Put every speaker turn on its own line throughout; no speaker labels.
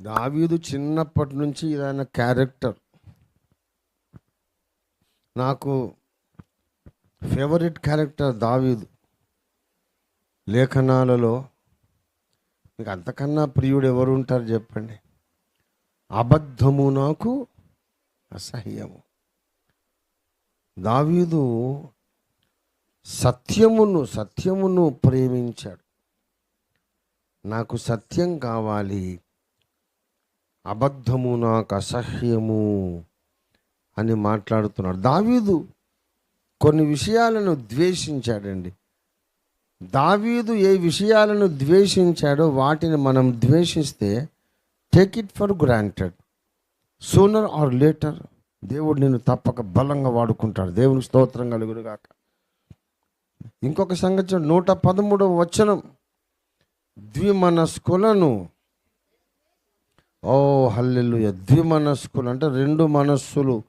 దావీదు చిన్నప్పటి నుంచి ఇదైన క్యారెక్టర్. నాకు ఫేవరెట్ క్యారెక్టర్ దావీదు. లేఖనాలలో మీకు అంతకన్నా ప్రియుడు ఎవరు ఉంటారు చెప్పండి? అబద్ధము నాకు అసహ్యము. దావీదు సత్యమును సత్యమును ప్రేమించాడు. నాకు సత్యం కావాలి. అబద్ధము నాకు అసహ్యము అని మాట్లాడుతున్నాడు. దావీదు కొన్ని విషయాలను ద్వేషించాడండి. దావీదు ఏ విషయాలను ద్వేషించాడో వాటిని మనం ద్వేషిస్తే take it for granted sooner or later దేవుడు నిన్ను తప్పక బలంగా వాడుకుంటాడు. దేవుని స్తోత్రం కలుగురుగాక ఇంకొక సంగతి నూట పదమూడవ వచనం. ద్విమనస్కులను ఓ హల్లెలూయ. ద్విమనస్కులు అంటే రెండు మనస్సులు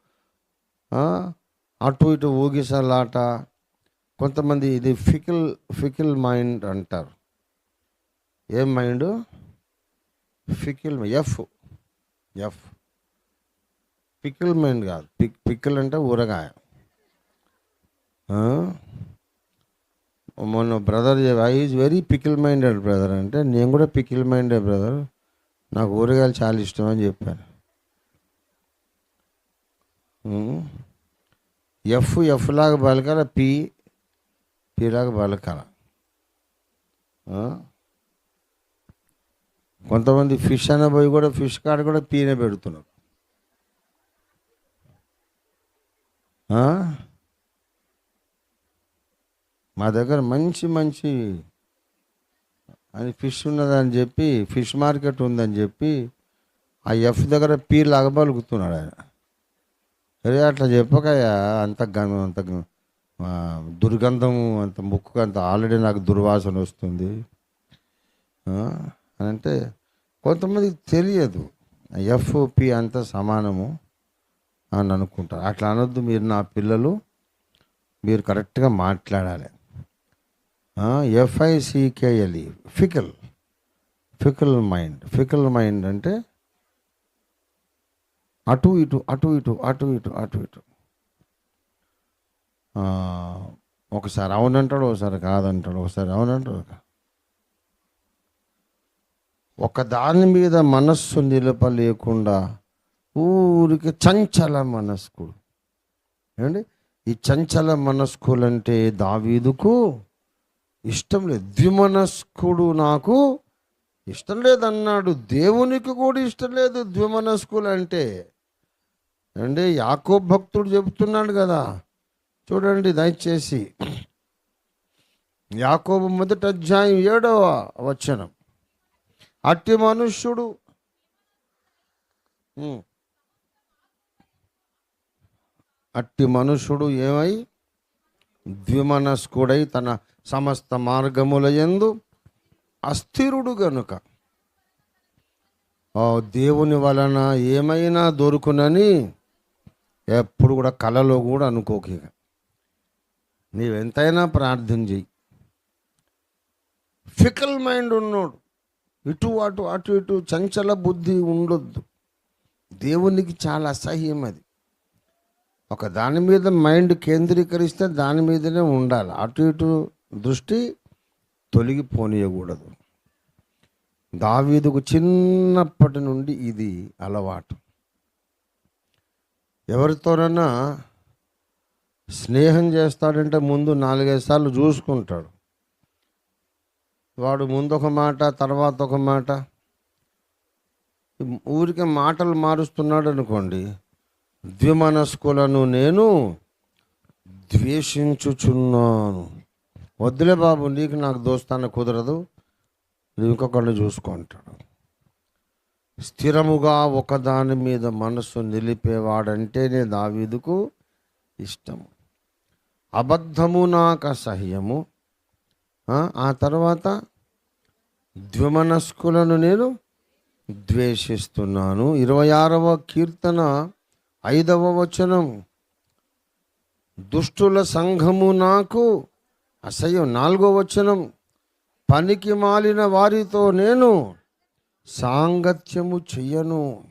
అటు ఇటు ఊగిసలాట. కొంతమంది ఇది ఫికిల్ ఫికిల్ మైండ్ అంటారు. ఏం mind? Fickle F F. Pickle mind కాదు. పిక్ పికిల్ అంటే ఊరగాయ. మొన్న brother I is very pickle minded brother అంటే నేను కూడా పికిల్ మైండెడ్ బ్రదర్ నాకు ఊరగాయలు చాలా ఇష్టం అని చెప్పాను ఎఫ్ ఎఫ్ లాగా బలకాల పి పి లాగా బలకాల కొంతమంది ఫిష్ అనే పోయి కూడా ఫిష్ కాడ కూడా పీనే పెడుతున్నారు. మా దగ్గర మంచి మంచి అని ఫిష్ ఉన్నదని చెప్పి ఫిష్ మార్కెట్ ఉందని చెప్పి ఆ ఎఫ్ దగ్గర పీ లాగా పలుకుతున్నాడు ఆయన. అరే అట్లా చెప్పకయ్యా అంత గంధం అంత దుర్గంధము అంత ముక్కు అంత ఆల్రెడీ నాకు దుర్వాసన వస్తుంది. అని అంటే కొంతమందికి తెలియదు ఎఫ్ పి అంత సమానము అని అనుకుంటారు. అట్లా అనొద్దు మీరు నా పిల్లలు మీరు కరెక్ట్గా మాట్లాడాలి. F I C K L E fickle fickle mind fickle mind అంటే అటు ఇటు అటు ఇటు అటు ఇటు అటు ఇటు. ఒకసారి అవునంటాడు ఒకసారి కాదంటాడు ఒకసారి అవునంటాడు. ఒక- దాని మీద మనస్సు నిలపలేకుండా ఊరికి చంచల మనస్కుడు. ఏమండి? ఈ చంచల మనస్కులంటే దావీదుకు ఇష్టం లేదు. ద్విమనస్కుడు నాకు ఇష్టం లేదన్నాడు. దేవునికి కూడా ఇష్టం లేదు ద్విమనస్కులు అంటే. అంటే యాకో భక్తుడు చెబుతున్నాడు కదా. చూడండి దయచేసి. యాకోబు మొదటి అధ్యాయం ఏడవ వచనం. అట్టి మనుష్యుడు. అట్టి మనుషుడు ఏమై ద్విమనస్కుడై తన సమస్త మార్గముల యందు అస్థిరుడు గనుక. దేవుని వలన ఏమైనా దొరుకునని ఎప్పుడు కూడా కలలో కూడా అనుకోక నీవెంతైనా ప్రార్థన చెయ్యి. ఫికల్ మైండ్ ఉన్నోడు. ఇటు అటు అటు ఇటు చంచల బుద్ధి ఉండొద్దు. దేవునికి చాలా అసహ్యం అది. ఒక దాని మీద మైండ్ కేంద్రీకరిస్తే దాని మీదనే ఉండాలి. అటు ఇటు దృష్టి తొలగిపోనీయకూడదు. దావీదుకు చిన్నప్పటి నుండి ఇది అలవాటు. ఎవరితోనైనా స్నేహం చేస్తాడంటే ముందు నాలుగైదు సార్లు చూసుకుంటాడు. వాడు ముందు ఒక మాట తర్వాత ఒక మాట. ఊరికే మాటలు మారుస్తున్నాడు అనుకోండి ద్విమనస్కులను నేను ద్వేషించుచున్నాను. వద్దులే బాబు నీకు నాకు దోస్తాన కుదరదు. నువ్వు ఇంకొకళ్ళు చూసుకుంటాడు స్థిరముగా ఒకదాని మీద మనస్సు నిలిపేవాడంటేనే దావీదుకు ఇష్టము. అబద్ధము నాకు అసహ్యము ఆ, ఆ తర్వాత ద్విమనస్కులను నేను ద్వేషిస్తున్నాను. ఇరవై ఆరవ కీర్తన ఐదవ వచనం. దుష్టుల సంఘము నాకు అసహ్యం. నాలుగో వచనం. పనికి మాలిన వారితో నేను సాంగత్యము చెయ్యను.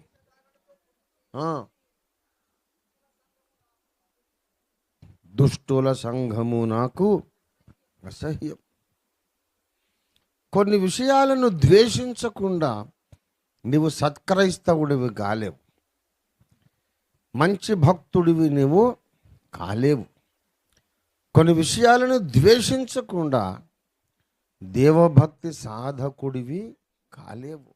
దుష్టుల సంఘము నాకు అసహ్యం. కొన్ని విషయాలను ద్వేషించకుండా నీవు సత్క్రైస్తవుడివి కాలేవు. మంచి భక్తుడివి నీవు కాలేవు. కొన్ని విషయాలను ద్వేషించకుండా దేవభక్తి సాధకుడివి కాలేవు.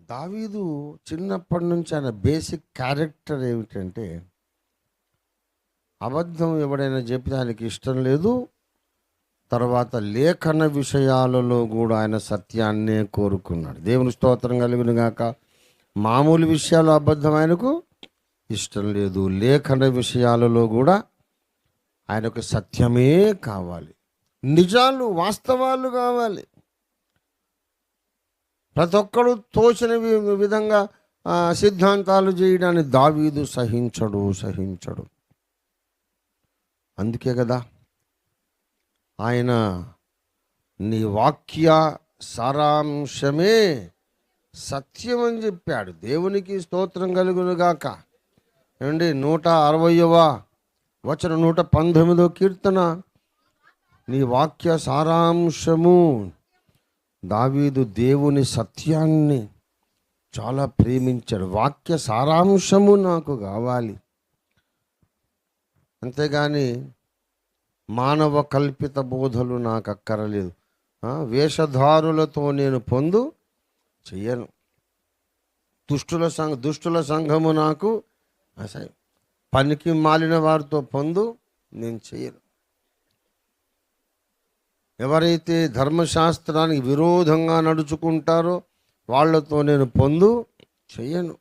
దావీదు చిన్నప్పటి నుంచి ఆయన బేసిక్ క్యారెక్టర్ ఏమిటంటే అబద్ధం ఎవడైనా చెప్పి ఆయనకి ఇష్టం లేదు. తర్వాత లేఖన విషయాలలో కూడా ఆయన సత్యాన్నే కోరుకున్నాడు. దేవుని స్తోత్రం కలిగినగాక గాక మామూలు విషయాలు అబద్ధం ఆయనకు ఇష్టం లేదు. లేఖన విషయాలలో కూడా ఆయనకు సత్యమే కావాలి. నిజాలు వాస్తవాలు కావాలి. ప్రతి ఒక్కడు తోచిన వి- విధంగా సిద్ధాంతాలు చేయడాన్ని దావీదు సహించడు సహించడు. అందుకే కదా ఆయన నీ వాక్య సారాంశమే సత్యం అని చెప్పాడు. దేవునికి స్తోత్రం కలుగునుగాక. ఏమండి? నూట అరవయవ వచన నూట పంతొమ్మిదో కీర్తన. నీ వాక్య సారాంశము. దావీదు దేవుని సత్యాన్ని చాలా ప్రేమించాడు. వాక్య సారాంశము నాకు కావాలి. అంతేగాని మానవ కల్పిత బోధలు నాకు అక్కరలేదు. వేషధారులతో నేను పొందు చెయ్యను. దుష్టుల సంఘ దుష్టుల సంఘము నాకు అసహ్యం. పనికి మాలిన వారితో పొందు నేను చెయ్యను. ఎవరైతే ధర్మశాస్త్రానికి విరోధంగా నడుచుకుంటారో వాళ్ళతో నేను పొందు చెయ్యను.